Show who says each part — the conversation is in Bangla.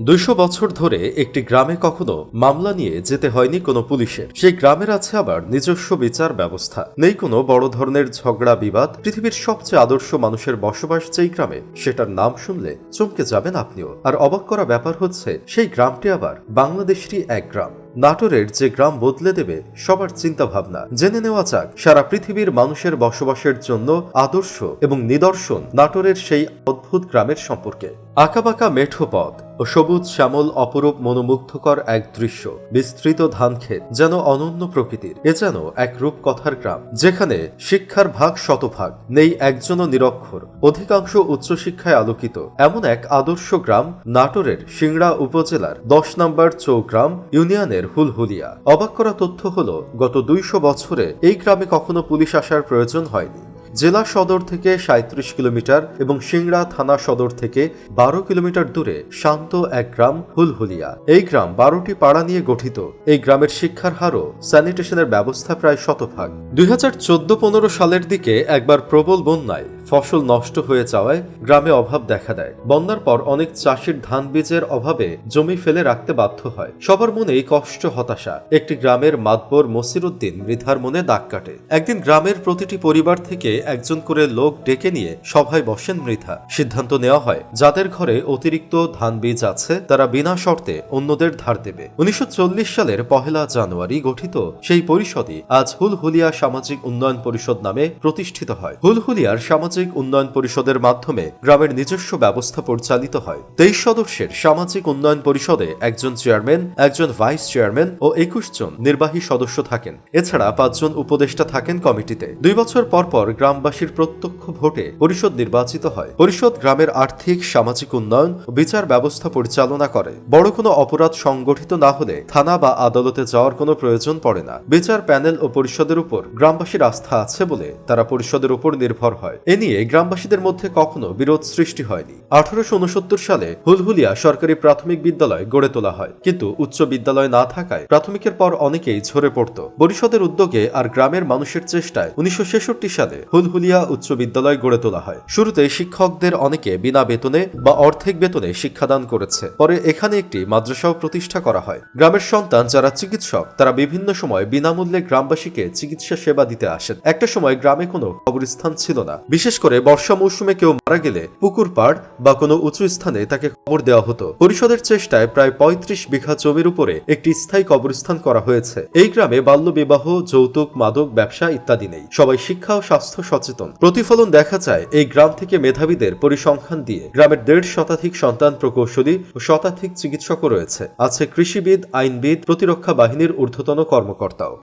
Speaker 1: দুইশো বছর ধরে একটি গ্রামে কখনো মামলা নিয়ে যেতে হয়নি কোনো পুলিশের। সেই গ্রামের আছে আবার নিজস্ব বিচার ব্যবস্থা। নেই কোনো বড় ধরনের ঝগড়া, বিবাদ। পৃথিবীর সবচেয়ে আদর্শ মানুষের বসবাস যেই গ্রামে, সেটার নাম শুনলে চমকে যাবেন আপনিও। আর অবাক করা ব্যাপার হচ্ছে, সেই গ্রামটি আবার বাংলাদেশেরই এক গ্রাম। নাটোরের যে গ্রাম বদলে দেবে সবার চিন্তা ভাবনা জেনে নেওয়া যাক, সারা পৃথিবীর মানুষের বসবাসের জন্য আদর্শ এবং নিদর্শন নাটোরের সেই অদ্ভুত গ্রামের সম্পর্কে। আঁকাবাঁকা মেঠো পথ ও সবুজ শ্যামল অপরূপ মনোমুগ্ধকর এক দৃশ্য, বিস্তৃত ধানক্ষেত, যেন অনন্য প্রকৃতির। এ যেন এক রূপকথার গ্রাম, যেখানে শিক্ষার ভাগ শতভাগ, নেই একজনও নিরক্ষর, অধিকাংশ উচ্চশিক্ষায় আলোকিত। এমন এক আদর্শ গ্রাম, নাটোরের সিংড়া উপজেলার দশ নম্বর চৌগ্রাম ইউনিয়নের হুলহুলিয়া। অবাক করা তথ্য হল, গত দুইশো বছরে এই গ্রামে কখনো পুলিশ আসার প্রয়োজন হয়নি। জেলা সদর থেকে সাঁত্রিশ কিলোমিটার এবং সিংড়া থানা সদর থেকে বারো কিলোমিটার দূরে শান্ত এক গ্রাম হুলহুলিয়া। এই গ্রাম বারোটি পাড়া নিয়ে গঠিত। এই গ্রামের শিক্ষার হারও স্যানিটেশনের ব্যবস্থা প্রায় শতভাগ। দুই হাজার চোদ্দ পনেরো সালের দিকে একবার প্রবল বন্যায় ফসল নষ্ট হয়ে যাওয়ায় গ্রামে অভাব দেখা দেয়। বন্যার পর অনেক চাষির ধান বীজের অভাবে জমি ফেলে রাখতে বাধ্য হয়। সবার মনেই কষ্ট, হতাশা। একটি গ্রামের মাতবর মসিরুদ্দিন মৃধার মনে দাগ কাটে। একদিন গ্রামের প্রতিটি পরিবার থেকে একজন করে লোক ডেকে নিয়ে সভায় বসেন মৃধা। সিদ্ধান্ত নেওয়া হয়, যাদের ঘরে অতিরিক্ত ধান বীজ আছে, তারা বিনা শর্তে অন্যদের ধার দেবে। উনিশশো চল্লিশ সালের পহেলা জানুয়ারি গঠিত সেই পরিষদই আজ হুলহুলিয়া সামাজিক উন্নয়ন পরিষদ নামে প্রতিষ্ঠিত হয়। হুলহুলিয়ার সামাজিক উন্নয়ন পরিষদের মাধ্যমে গ্রামের নিজস্ব ব্যবস্থা পরিচালিত হয়। তেইশ সদস্যের সামাজিক উন্নয়ন পরিষদে একজন চেয়ারম্যান, একজন ভাইস চেয়ারম্যান ও একুশ জন নির্বাহী সদস্য থাকেন। এছাড়া পাঁচজন উপদেষ্টা থাকেন কমিটিতে। দুই বছর পর পর গ্রামবাসীর প্রত্যক্ষ ভোটে পরিষদ নির্বাচিত হয়। পরিষদ গ্রামের আর্থিক, সামাজিক উন্নয়ন ও বিচার ব্যবস্থা পরিচালনা করে। বড় কোনো অপরাধ সংগঠিত না হলে থানা বা আদালতে যাওয়ার কোনো প্রয়োজন পড়ে না। বিচার প্যানেল ও পরিষদের উপর গ্রামবাসীর আস্থা আছে বলে তারা পরিষদের উপর নির্ভর হয়। এ নিয়ে গ্রামবাসীদের মধ্যে কখনো বিরোধ সৃষ্টি হয়নি। আঠারোশো উনসত্তর সালে হুলহুলিয়া সরকারি প্রাথমিক বিদ্যালয় গড়ে তোলা হয়। কিন্তু উচ্চ বিদ্যালয় না থাকায় প্রাথমিকের পর অনেকেই ঝরে পড়ত। পরিষদের উদ্যোগে আর গ্রামের মানুষের চেষ্টায় উনিশশো সালে হুলহুলিয়া উচ্চ বিদ্যালয় গড়ে তোলা হয়। শুরুতে শিক্ষকদের অনেকে বিনা বেতনে বা অর্ধেক বেতনে শিক্ষাদান করেছে। পরে এখানে একটি মাদ্রাসাও প্রতিষ্ঠা করা হয়। গ্রামের সন্তান যারা চিকিৎসক, তারা বিভিন্ন সময় বিনামূল্যে গ্রামবাসীকে চিকিৎসা সেবা দিতে আসেন। একটা সময় গ্রামে কোনো কবরস্থান ছিল না। বিশেষ করে বর্ষা মৌসুমে কেউ মারা গেলে পুকুর পাড় বা কোনো উঁচু স্থানে তাকে কবর দেওয়া হতো। পরিষদের চেষ্টায় প্রায় পঁয়ত্রিশ বিঘা জমির উপরে একটি স্থায়ী কবরস্থান করা হয়েছে। এই গ্রামে বাল্য বিবাহ, যৌতুক, মাদক, ব্যবসা ইত্যাদি নেই। সবাই শিক্ষা ও স্বাস্থ্য সচেতন। প্রতিফলন দেখা যায় এই গ্রাম থেকে মেধাবীদের পরিসংখ্যান দিয়ে। গ্রামের দেড় শতাধিক সন্তান প্রকৌশলী ও শতাধিক চিকিৎসকও রয়েছে। আছে কৃষিবিদ, আইনবিদ, প্রতিরক্ষা বাহিনীর ঊর্ধ্বতন কর্মকর্তাও।